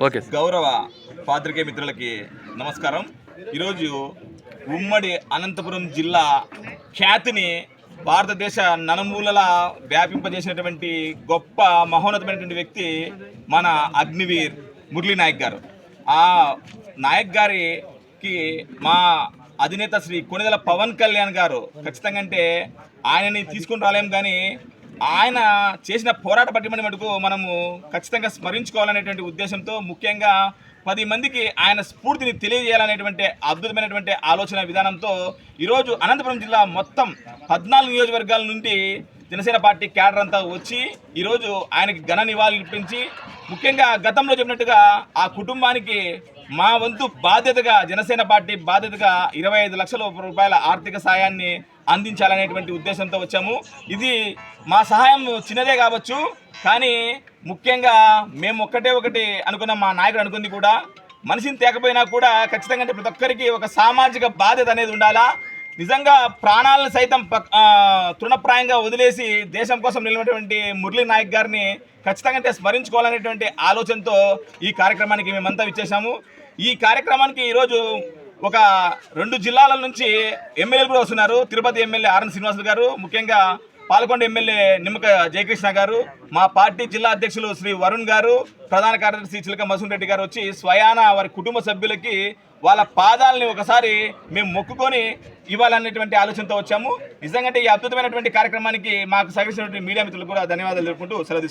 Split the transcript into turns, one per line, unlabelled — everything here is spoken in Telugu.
ఓకే
గౌరవ పాత్రికేయ మిత్రులకి నమస్కారం. ఈరోజు ఉమ్మడి అనంతపురం జిల్లా ఖ్యాతిని భారతదేశ నలుమూలల వ్యాపింపజేసినటువంటి గొప్ప మహోన్నతమైనటువంటి వ్యక్తి మన అగ్నివీర్ మురళీ నాయక్ గారు. ఆ నాయక్ గారికి మా అధినేత శ్రీ కొనిదల పవన్ కళ్యాణ్ గారు ఖచ్చితంగా అంటే ఆయనని తీసుకుని రాలేం కానీ ఆయన చేసిన పోరాట పట్టిమని మటుకు మనము ఖచ్చితంగా స్మరించుకోవాలనేటువంటి ఉద్దేశంతో ముఖ్యంగా పది మందికి ఆయన స్ఫూర్తిని తెలియజేయాలనేటువంటి అద్భుతమైనటువంటి ఆలోచన విధానంతో ఈరోజు అనంతపురం జిల్లా మొత్తం పద్నాలుగు నియోజకవర్గాల నుండి జనసేన పార్టీ క్యాడర్ అంతా వచ్చి ఈరోజు ఆయనకి ఘన నివాళులు ముఖ్యంగా గతంలో చెప్పినట్టుగా ఆ కుటుంబానికి మా వంతు బాధ్యతగా జనసేన పార్టీ బాధ్యతగా ఇరవై ఐదు లక్షల రూపాయల ఆర్థిక సాయాన్ని అందించాలనేటువంటి ఉద్దేశంతో వచ్చాము. ఇది మా సహాయం చిన్నదే కావచ్చు కానీ ముఖ్యంగా మేము ఒక్కటే ఒకటి అనుకున్న మా నాయకుడు అనుకుంది కూడా. మనిషిని తేకపోయినా కూడా ఖచ్చితంగా అంటే ప్రతి ఒక్కరికి ఒక సామాజిక బాధ్యత అనేది ఉండాలా? నిజంగా ప్రాణాలను సైతం తృణప్రాయంగా వదిలేసి దేశం కోసం నిలబడినటువంటి మురళీ నాయక్ గారిని ఖచ్చితంగా స్మరించుకోవాలనేటువంటి ఆలోచనతో ఈ కార్యక్రమానికి మేమంతా ఇచ్చేసాము ఈ కార్యక్రమానికి ఈరోజు ఒక రెండు జిల్లాల నుంచి ఎమ్మెల్యేలు కూడా వస్తున్నారు. తిరుపతి ఎమ్మెల్యే ఆర్ఎన్ శ్రీనివాసులు గారు ముఖ్యంగా పాలకొండ ఎమ్మెల్యే నిమ్మక జయకృష్ణ గారు మా పార్టీ జిల్లా అధ్యక్షులు శ్రీ వరుణ్ గారు ప్రధాన కార్యదర్శి చిలక మసూన్ రెడ్డి గారు వచ్చి స్వయాన వారి కుటుంబ సభ్యులకి వాళ్ళ పాదాలని ఒకసారి మేము మొక్కుకొని ఇవ్వాలనేటువంటి ఆలోచనతో వచ్చాము. నిజంగా ఈ అద్భుతమైనటువంటి కార్యక్రమానికి మాకు సహకరించినటువంటి మీడియా మిత్రులు కూడా ధన్యవాదాలు తెలుపుకుంటూ సెలవు